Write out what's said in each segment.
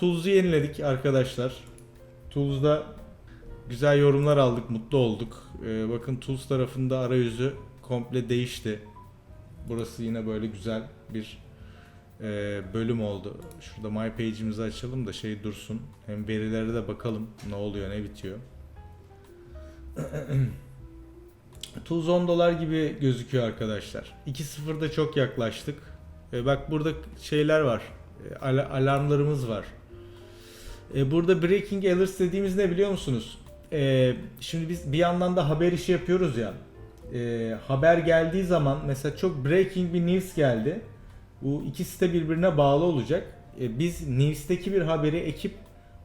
Tools'u yeniledik arkadaşlar. Tools'da güzel yorumlar aldık, mutlu olduk. Ee, bakın Tools tarafında arayüzü komple değişti. Burası yine böyle güzel bir e, bölüm oldu. Şurada My Page'imizi açalım da şey dursun. Hem verilere de bakalım ne oluyor, ne bitiyor. Tools 10 dolar gibi gözüküyor arkadaşlar. 2.0'da çok yaklaştık. E, bak burada şeyler var. E, ala- alarmlarımız var. E, burada breaking alerts dediğimiz ne biliyor musunuz? E, şimdi biz bir yandan da haber işi yapıyoruz ya. E, haber geldiği zaman mesela çok breaking bir news geldi. Bu ikisi de birbirine bağlı olacak. E, biz news'teki bir haberi ekip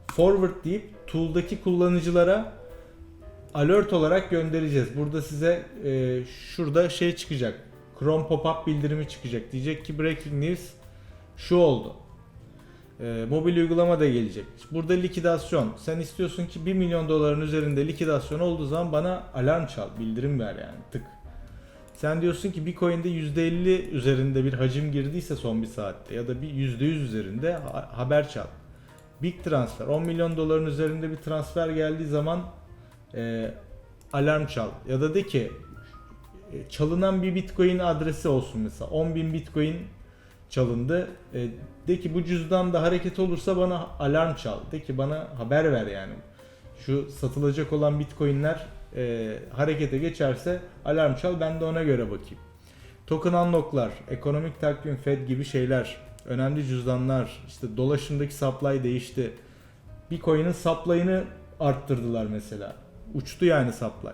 forward deyip tool'daki kullanıcılara alert olarak göndereceğiz. Burada size e, şurada şey çıkacak. Chrome pop-up bildirimi çıkacak. Diyecek ki breaking news şu oldu. E, mobil uygulama da gelecek. Burada likidasyon. Sen istiyorsun ki 1 milyon doların üzerinde likidasyon olduğu zaman bana alarm çal, bildirim ver yani tık. Sen diyorsun ki bir coin'de %50 üzerinde bir hacim girdiyse son bir saatte ya da bir %100 üzerinde ha- haber çal. Big transfer 10 milyon doların üzerinde bir transfer geldiği zaman e, alarm çal. Ya da de ki e, çalınan bir bitcoin adresi olsun mesela 10.000 bitcoin çalındı. E, de ki bu cüzdanda hareket olursa bana alarm çal. De ki bana haber ver yani. Şu satılacak olan bitcoinler e, harekete geçerse alarm çal ben de ona göre bakayım. Token unlocklar, ekonomik takvim, Fed gibi şeyler, önemli cüzdanlar, işte dolaşımdaki supply değişti. Bir coin'in supply'ını arttırdılar mesela. Uçtu yani supply.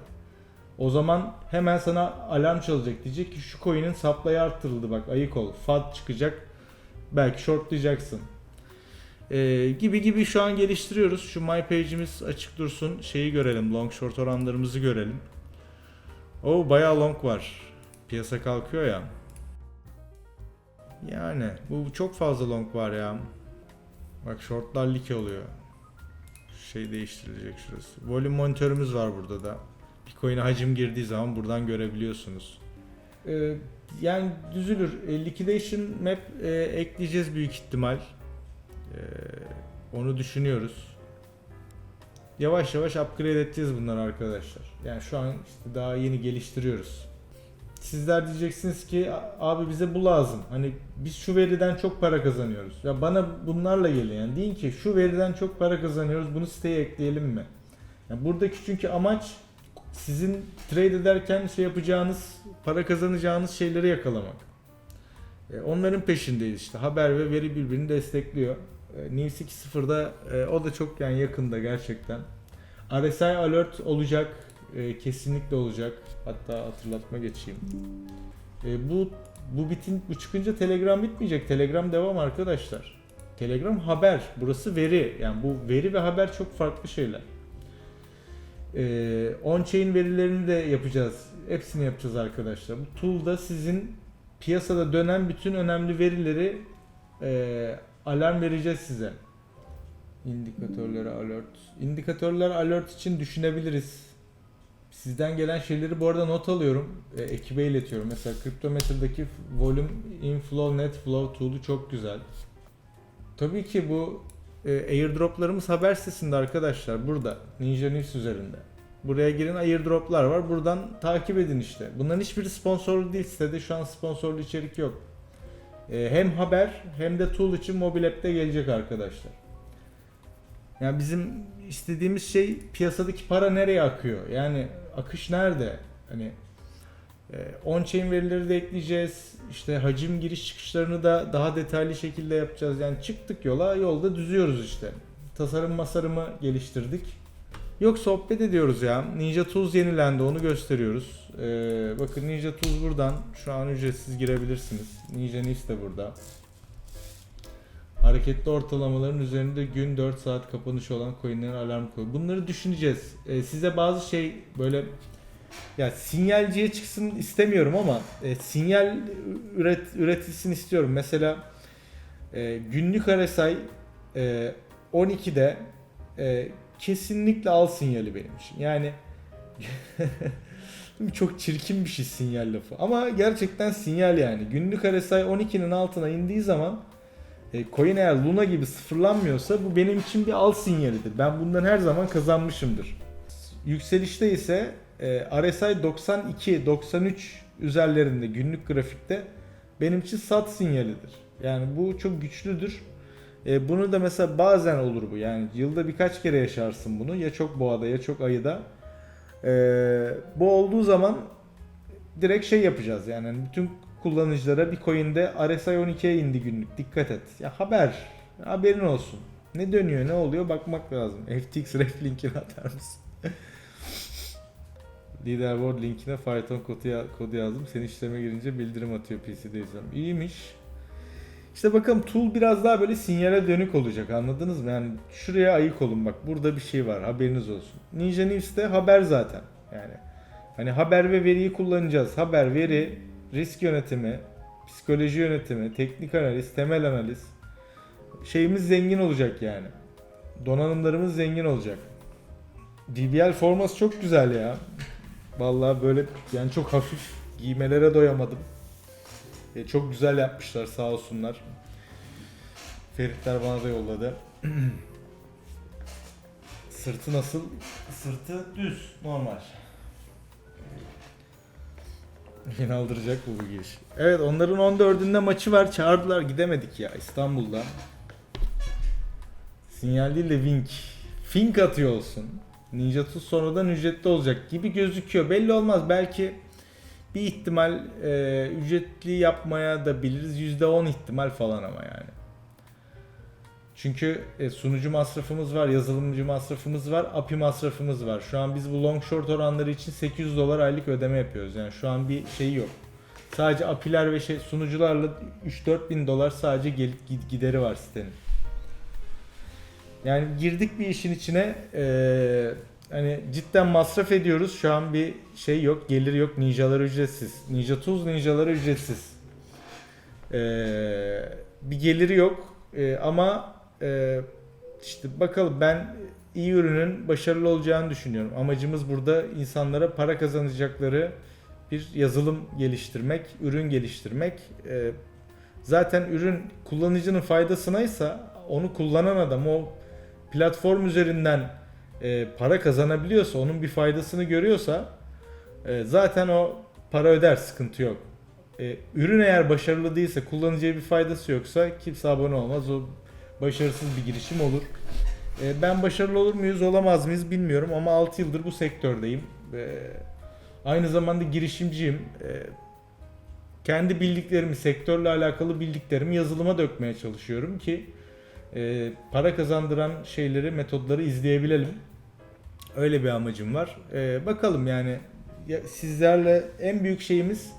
O zaman hemen sana alarm çalacak diyecek ki şu coin'in supply'ı arttırıldı bak ayık ol. FAD çıkacak. Belki shortlayacaksın. Ee, gibi gibi şu an geliştiriyoruz. Şu my page'imiz açık dursun. Şeyi görelim. Long short oranlarımızı görelim. O bayağı long var. Piyasa kalkıyor ya. Yani bu çok fazla long var ya. Bak shortlar like oluyor. Şey değiştirilecek şurası. Volume monitörümüz var burada da. Bitcoin'e hacim girdiği zaman buradan görebiliyorsunuz. Ee, yani düzülür. E, liquidation map e, ekleyeceğiz büyük ihtimal. Ee, onu düşünüyoruz. Yavaş yavaş upgrade edeceğiz bunları arkadaşlar. Yani şu an işte daha yeni geliştiriyoruz. Sizler diyeceksiniz ki abi bize bu lazım. Hani biz şu veriden çok para kazanıyoruz. Ya bana bunlarla gelin yani. Deyin ki şu veriden çok para kazanıyoruz. Bunu siteye ekleyelim mi? Yani buradaki çünkü amaç sizin trade ederken şey yapacağınız, para kazanacağınız şeyleri yakalamak. E, onların peşindeyiz işte. Haber ve veri birbirini destekliyor. E, News 2.0'da e, o da çok yani yakında gerçekten. RSI alert olacak. E, kesinlikle olacak. Hatta hatırlatma geçeyim. E, bu bu bitin bu çıkınca Telegram bitmeyecek. Telegram devam arkadaşlar. Telegram haber. Burası veri. Yani bu veri ve haber çok farklı şeyler. Ee, on-chain verilerini de yapacağız. Hepsini yapacağız arkadaşlar. Bu tool'da sizin piyasada dönen bütün önemli verileri e, alarm vereceğiz size. İndikatörlere alert. İndikatörler alert için düşünebiliriz. Sizden gelen şeyleri bu arada not alıyorum. E, ekibe iletiyorum. Mesela Cryptometer'daki volume inflow net flow tool'u çok güzel. Tabii ki bu e, airdroplarımız haber sitesinde arkadaşlar burada Ninja News üzerinde. Buraya girin airdroplar var. Buradan takip edin işte. Bunların hiçbiri sponsorlu değil. Sitede şu an sponsorlu içerik yok. E, hem haber hem de tool için mobil app'te gelecek arkadaşlar. Yani bizim istediğimiz şey piyasadaki para nereye akıyor? Yani akış nerede? Hani on-chain verileri de ekleyeceğiz. İşte hacim giriş çıkışlarını da daha detaylı şekilde yapacağız. Yani çıktık yola, yolda düzüyoruz işte. Tasarım masarımı geliştirdik. Yok sohbet ediyoruz ya. Ninja Tools yenilendi onu gösteriyoruz. Ee, bakın Ninja Tools buradan şu an ücretsiz girebilirsiniz. Ninja News de burada. Hareketli ortalamaların üzerinde gün 4 saat kapanışı olan coinlerin alarm koy. Bunları düşüneceğiz. Ee, size bazı şey böyle ya sinyalciye çıksın istemiyorum ama e, sinyal üret, üretilsin istiyorum. Mesela e, günlük RSI e, 12'de e, kesinlikle al sinyali benim için. Yani çok çirkin bir şey sinyal lafı. Ama gerçekten sinyal yani. Günlük RSI 12'nin altına indiği zaman E, coin eğer Luna gibi sıfırlanmıyorsa bu benim için bir al sinyalidir. Ben bundan her zaman kazanmışımdır. Yükselişte ise e, RSI 92-93 üzerlerinde günlük grafikte benim için sat sinyalidir. Yani bu çok güçlüdür. E, bunu da mesela bazen olur bu. Yani yılda birkaç kere yaşarsın bunu. Ya çok boğada ya çok ayıda. E, bu olduğu zaman direkt şey yapacağız yani bütün kullanıcılara bir coin'de RSI 12'ye indi günlük dikkat et. Ya haber haberin olsun. Ne dönüyor ne oluyor bakmak lazım. FTX ref linkini atar mısın? Leaderboard linkine Python kodu, kodu yazdım. Senin işleme girince bildirim atıyor PC'de izliyorum. İyiymiş. İşte bakalım tool biraz daha böyle sinyale dönük olacak anladınız mı? Yani şuraya ayık olun bak burada bir şey var haberiniz olsun. Ninja News'te haber zaten. Yani hani haber ve veriyi kullanacağız. Haber, veri, risk yönetimi, psikoloji yönetimi, teknik analiz, temel analiz. Şeyimiz zengin olacak yani. Donanımlarımız zengin olacak. DBL forması çok güzel ya. Vallahi böyle yani çok hafif giymelere doyamadım. E, çok güzel yapmışlar sağ olsunlar. Feritler bana da yolladı. Sırtı nasıl? Sırtı düz, normal. Yine aldıracak bu bu giriş. Evet onların 14'ünde maçı var. Çağırdılar gidemedik ya İstanbul'da. Sinyal değil de Wink. Fink atıyor olsun. Ninja Tools sonradan ücretli olacak gibi gözüküyor. Belli olmaz. Belki bir ihtimal e, ücretli yapmaya da biliriz. %10 ihtimal falan ama yani. Çünkü e, sunucu masrafımız var, yazılımcı masrafımız var, API masrafımız var. Şu an biz bu long short oranları için 800 dolar aylık ödeme yapıyoruz. Yani şu an bir şey yok. Sadece API'ler ve şey sunucularla 3-4 bin dolar sadece gel- gid- gideri var sitenin. Yani girdik bir işin içine eee, hani cidden masraf ediyoruz. Şu an bir şey yok, gelir yok. Ninjalar ücretsiz. Ninja Tools ninjaları ücretsiz. Eee, bir geliri yok. Eee, ama eee, işte bakalım ben iyi ürünün başarılı olacağını düşünüyorum. Amacımız burada insanlara para kazanacakları bir yazılım geliştirmek, ürün geliştirmek. Eee, zaten ürün kullanıcının faydasınaysa onu kullanan adam o platform üzerinden e, para kazanabiliyorsa, onun bir faydasını görüyorsa e, zaten o para öder, sıkıntı yok. E, ürün eğer başarılı değilse, kullanıcıya bir faydası yoksa kimse abone olmaz. O başarısız bir girişim olur. E, ben başarılı olur muyuz, olamaz mıyız bilmiyorum ama 6 yıldır bu sektördeyim. E, aynı zamanda girişimciyim. E, kendi bildiklerimi, sektörle alakalı bildiklerimi yazılıma dökmeye çalışıyorum ki e, para kazandıran şeyleri, metodları izleyebilelim. Öyle bir amacım var. E, bakalım yani ya, sizlerle en büyük şeyimiz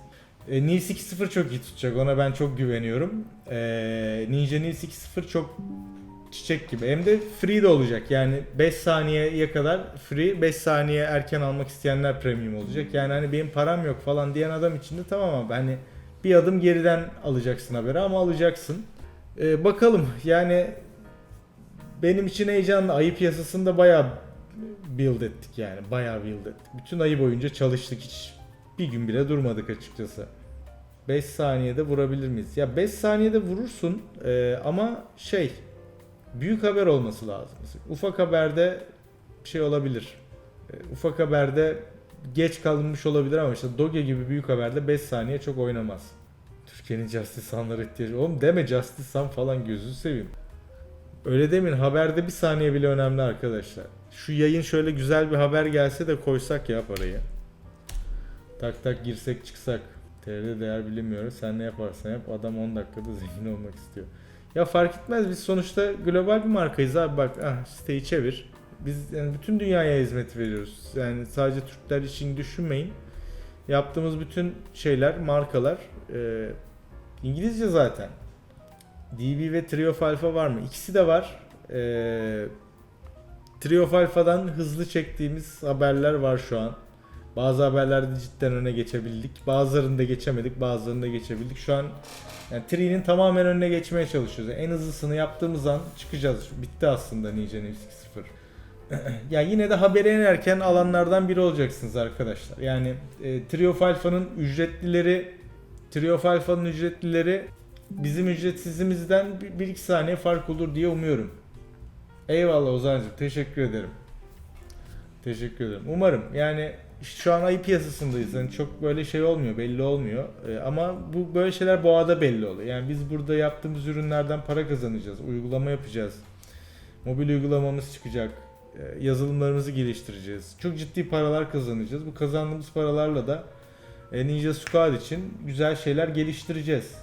e, Nils 2.0 çok iyi tutacak. Ona ben çok güveniyorum. E, Ninja Nils 2.0 çok çiçek gibi. Hem de free de olacak. Yani 5 saniyeye kadar free, 5 saniye erken almak isteyenler premium olacak. Yani hani benim param yok falan diyen adam için de tamam abi hani bir adım geriden alacaksın haberi ama alacaksın. Ee, bakalım yani benim için heyecanlı. Ayı piyasasında bayağı build ettik yani. Bayağı build ettik. Bütün ayı boyunca çalıştık hiç. Bir gün bile durmadık açıkçası. 5 saniyede vurabilir miyiz? Ya 5 saniyede vurursun e, ama şey büyük haber olması lazım. Ufak haberde şey olabilir. E, ufak haberde geç kalınmış olabilir ama işte Doge gibi büyük haberde 5 saniye çok oynamaz. Türkiye'nin Justice Sun'lara ihtiyacı. Oğlum deme Justice Sun falan gözünü seveyim. Öyle demeyin haberde bir saniye bile önemli arkadaşlar. Şu yayın şöyle güzel bir haber gelse de koysak ya parayı. Tak tak girsek çıksak. TR'de değer bilinmiyor. Sen ne yaparsan yap adam 10 dakikada zengin olmak istiyor. Ya fark etmez biz sonuçta global bir markayız abi bak ah siteyi çevir. Biz yani bütün dünyaya hizmet veriyoruz. Yani sadece Türkler için düşünmeyin. Yaptığımız bütün şeyler, markalar e, İngilizce zaten. DB ve Trio Alpha var mı? İkisi de var. E, Trio Alpha'dan hızlı çektiğimiz haberler var şu an. Bazı haberlerde cidden öne geçebildik. Bazılarında geçemedik, bazılarında geçebildik. Şu an yani Tree'nin tamamen önüne geçmeye çalışıyoruz. En hızlısını yaptığımız an çıkacağız. Bitti aslında Ninja News 2.0. ya yine de haberi en erken alanlardan biri olacaksınız arkadaşlar. Yani e, Trio Alpha'nın ücretlileri Trio of Alpha'nın ücretlileri bizim ücretsizimizden 1-2 saniye fark olur diye umuyorum. Eyvallah Ozan'cığım teşekkür ederim. Teşekkür ederim. Umarım yani şu an ayı piyasasındayız. Yani çok böyle şey olmuyor, belli olmuyor. Ee, ama bu böyle şeyler boğada belli oluyor. Yani biz burada yaptığımız ürünlerden para kazanacağız, uygulama yapacağız. Mobil uygulamamız çıkacak. Ee, yazılımlarımızı geliştireceğiz. Çok ciddi paralar kazanacağız. Bu kazandığımız paralarla da Ninja Squad için güzel şeyler geliştireceğiz.